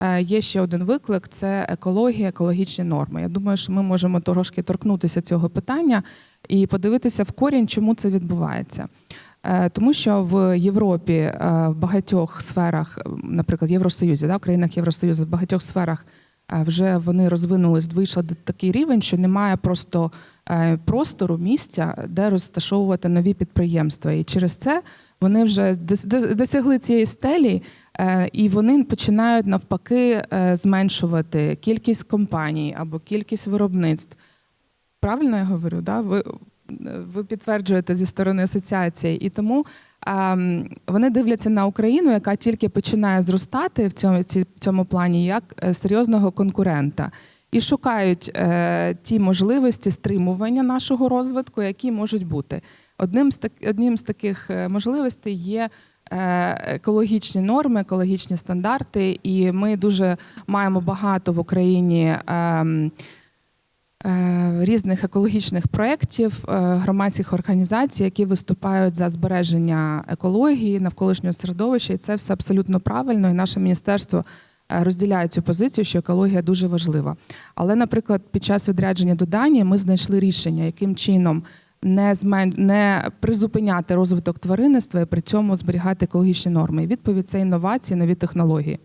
е, є ще один виклик: це екологія, екологічні норми. Я думаю, що ми можемо трошки торкнутися цього питання і подивитися в корінь, чому це відбувається. Е, Тому що в Європі е, в багатьох сферах, наприклад, Євросоюзі, да, в країнах Євросоюзу, в багатьох сферах вже вони розвинулись, вийшли до такий рівень, що немає просто простору місця, де розташовувати нові підприємства. І через це вони вже дос- дос- досягли цієї стелі, і вони починають навпаки е, зменшувати кількість компаній або кількість виробництв. Правильно я говорю? Да? Ви, ви підтверджуєте зі сторони асоціації. І тому ем, вони дивляться на Україну, яка тільки починає зростати в цьому, в цьому плані як е, серйозного конкурента. І шукають е, ті можливості стримування нашого розвитку, які можуть бути. Одним з, так, одним з таких е, можливостей є е, екологічні норми, екологічні стандарти. І ми дуже маємо багато в Україні. ем, е, різних екологічних проєктів, е, громадських організацій, які виступають за збереження екології, навколишнього середовища, і це все абсолютно правильно. І наше міністерство е, розділяє цю позицію, що екологія дуже важлива. Але, наприклад, під час відрядження до Данії ми знайшли рішення, яким чином. Не змен... не призупиняти розвиток тваринництва і при цьому зберігати екологічні норми. І відповідь це інновації, нові технології.